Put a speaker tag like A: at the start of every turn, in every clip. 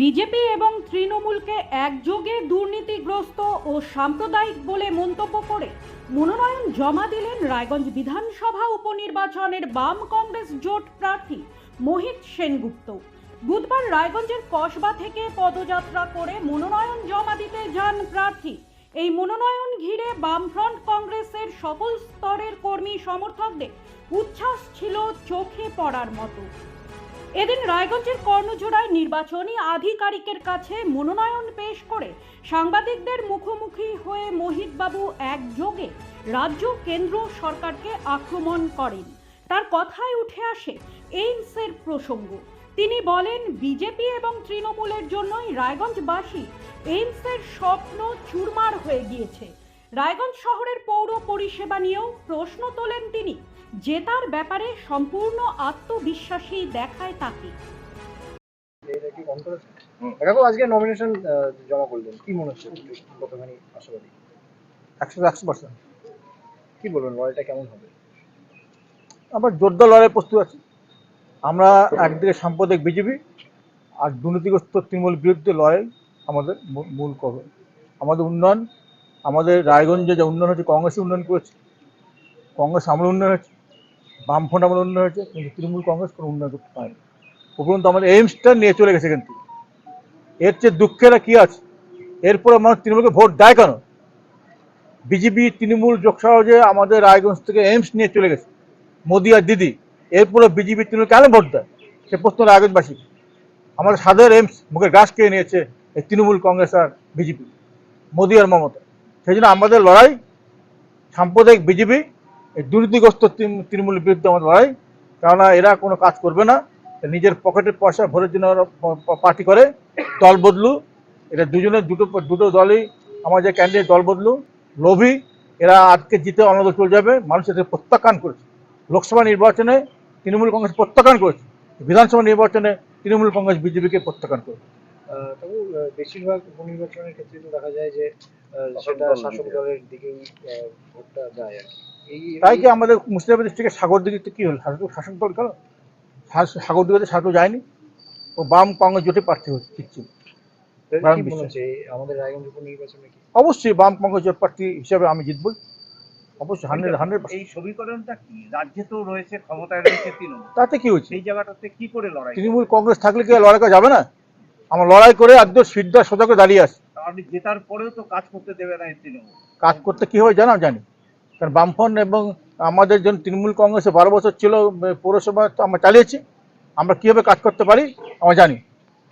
A: BJP এবং তৃণমূলকে একযোগে দুর্নীতিগ্রস্ত ও সাম্প্রদায়িক বলে মন্তব্য করে মনোনয়ন জমা দিলেন রায়গঞ্জ বিধানসভা উপনির্বাচনের বাম কংগ্রেস জোট প্রার্থী মোহিত সেনগুপ্ত। বুধবার রায়গঞ্জের কসবা থেকে পদযাত্রা করে মনোনয়ন জমা দিতে যান প্রার্থী। এই মনোনয়ন ঘিরে বামফ্রন্ট কংগ্রেসের সকল স্তরের কর্মী সমর্থকদের উচ্ছ্বাস ছিল চোখে পড়ার মতো। এদিন রায়গঞ্জের কর্ণজোড়ায় নির্বাচনী আধিকারিকের কাছে মনোনয়ন পেশ করে সাংবাদিকদের মুখোমুখি হয়ে মোহিতবাবু একযোগে রাজ্য কেন্দ্র সরকারকে আক্রমণ করেন। তার কথায় উঠে আসে এইমসের প্রসঙ্গ। তিনি বলেন, বিজেপি এবং তৃণমূলের জন্যই রায়গঞ্জবাসী এইমসের স্বপ্ন চুরমার হয়ে গিয়েছে। রায়গঞ্জ শহরের পৌর পরিষেবা নিয়েও প্রশ্ন তোলেন তিনি। জেতার ব্যাপারে সম্পূর্ণ আত্মবিশ্বাসী দেখায় তাকে।
B: দেখো আজকে নমিনেশন জমা করলেন। কি মনে হচ্ছে? কতখানি আশাবাদী?
C: একশো একশো পার্সেন্ট
B: কি বলবেন? লড়াইটা কেমন হবে?
C: আমরা জোরদার লড়াই প্রস্তুত আছি। আমরা একদিকে সাম্প্রদায়িক বিজেপি আর দুর্নীতিগ্রস্ত তৃণমূল বিরুদ্ধে লড়াই আমাদের মূল- কবে আমাদের উন্নয়ন আমাদের রায়গঞ্জে যে উন্নয়ন হয়েছে কংগ্রেসের উন্নয়ন করেছে। কংগ্রেস আমলে উন্নয়ন হয়েছে। বামফ্রন্ট আমলে উন্নয়ন হয়েছে, কিন্তু তৃণমূল কংগ্রেস কোনো উন্নয়ন করতে পারেনি। উপরন্ত আমাদের এইমসটা নিয়ে চলে গেছে কিন্তু। এর চেয়ে দুঃখেরা কি আছে? এরপরে মানুষ তৃণমূলকে ভোট দেয় কেন? বিজেপি, তৃণমূল যোগসহজে আমাদের রায়গঞ্জ থেকে এইমস নিয়ে চলে গেছে, মোদি আর দিদি এরপরে বিজেপি, তৃণমূল কেন ভোট দেয়? সে প্রশ্ন রায়গঞ্জবাসী। আমাদের সাদের এইমস মুখের গাছ খেয়ে নিয়েছে এই তৃণমূল কংগ্রেস আর বিজেপি, মোদি আর মমতা। সেই জন্য আমাদের লড়াই সাম্প্রদায়িক বিজেপি এই দুর্নীতিগ্রস্ত তৃণ- তৃণমূলের বিরুদ্ধে আমাদের লড়াই। কেননা এরা কোনো কাজ করবে না। নিজের পকেটের পয়সা ভোটের জন্য পার্টি করে। দল বদলু। এটা দুজনের দুটো দুটো দলই আমার যে ক্যান্ডিডেট দল বদলু। লোভী। এরা আজকে জিতে অন্য চলে যাবে। মানুষ এদের প্রত্যাখ্যান করেছে। লোকসভা নির্বাচনে তৃণমূল কংগ্রেস প্রত্যাখ্যান করেছে। বিধানসভা নির্বাচনে তৃণমূল কংগ্রেস বিজেপিকে প্রত্যাখ্যান করেছে।
B: তবু বেশিরভাগ উপনির্বাচনের ক্ষেত্রে তো দেখা যায় যে সেটা শাসক দলের দিকেই ভোটটা যায় আর কি।
C: তাই কি আমাদের মুর্শিদাবাদ ডিস্ট্রিক্টের সাগর দিকে কি হলো? শাসক দল কেন সাগর দিকে শাসক যায়নি। ও বাম কংগ্রেস জোটে প্রার্থী হচ্ছে
B: এই
C: অবশ্যই বাম কংগ্রেস জোট প্রার্থী হিসাবে আমি জিতবই অবশ্যই হান্ড্রেড হান্ড্রেড
D: এই সমীকরণটা কি রাজ্যে তো রয়েছে ক্ষমতায় রয়েছে তৃণমূল?
C: তাতে কি
D: জায়গাটাতে কি করে লড়াই?
C: তৃণমূল কংগ্রেস থাকলে কি লড়াই করা যাবে না? আমার লড়াই করে একদম সিদ্ধা সোজা করে দাঁড়িয়ে আছে।
D: আপনি জেতার পরেও তো কাজ করতে দেবে না এই তৃণমূল।
C: কাজ করতে কি হয় জানা? জানি। কারণ বামফ্রন্ট এবং আমাদের জন্য তৃণমূল কংগ্রেসে বারো বছর ছিল পৌরসভা তো আমরা চালিয়েছি আমরা কীভাবে কাজ করতে পারি আমরা জানি।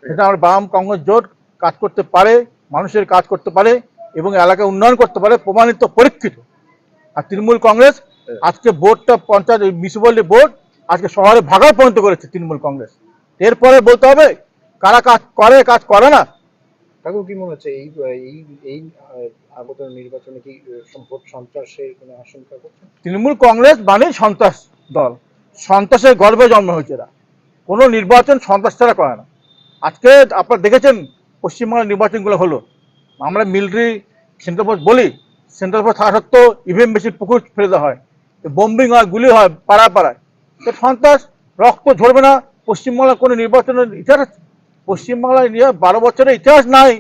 C: সেটা আমরা বাম কংগ্রেস জোট কাজ করতে পারে মানুষের কাজ করতে পারে এবং এলাকায় উন্নয়ন করতে পারে প্রমাণিত পরীক্ষিত। আর তৃণমূল কংগ্রেস আজকে বোর্ডটা পঞ্চায়েত মিউনিসিপ্যালিটি বোর্ড আজকে শহরে ভাগায় পরিণত করেছে তৃণমূল কংগ্রেস। এরপরে বলতে হবে কারা কাজ করে কাজ করে না
B: কাকু কি মনে হচ্ছে এই এই এই আগত নির্বাচনে কি ভোট সন্ত্রাসের কোনো আশঙ্কা করছেন
C: তৃণমূল কংগ্রেস মানে সন্ত্রাস দল। সন্ত্রাসের গর্বে জন্ম হয়েছে এরা। কোনো নির্বাচন সন্ত্রাস ছাড়া করে না। আজকে আপনারা দেখেছেন পশ্চিমবাংলার নির্বাচনগুলো হলো। আমরা মিলিটারি সেন্ট্রাল ফোর্স বলি, সেন্ট্রাল ফোর্স থাকা সত্ত্বেও ইভিএম মেশিন পুকুর ফেলে দেওয়া হয়। বোম্বিং হয়, গুলি হয়, পাড়ায় পাড়ায়। তো সন্ত্রাস, রক্ত ঝরবে না। পশ্চিমবাংলার কোনো নির্বাচনের ইতিহাস? পশ্চিমবাংলায় নিয়ে বারো বছরের ইতিহাস নাই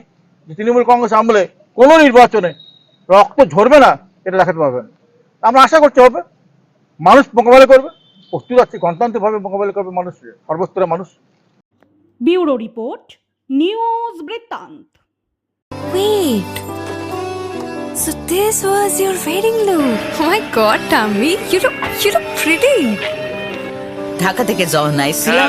C: যে তৃণমূল কংগ্রেস আমলে কোনো নির্বাচনে রক্ত ঝরবে না এটা দেখাতে পারবেন আমরা আশা করতে হবে মানুষ মোকাবেলা করবে প্রস্তুত আছে গণতান্ত্রিকভাবে মোকাবেলা করবে মানুষ সর্বস্তরের মানুষ
A: ব্যুরো রিপোর্ট নিউজ বৃত্তান্ত
E: Wait. So this was your wedding look. Oh my god, Tammy, you look you look pretty.
F: Dhaka থেকে যখন আইছিলাম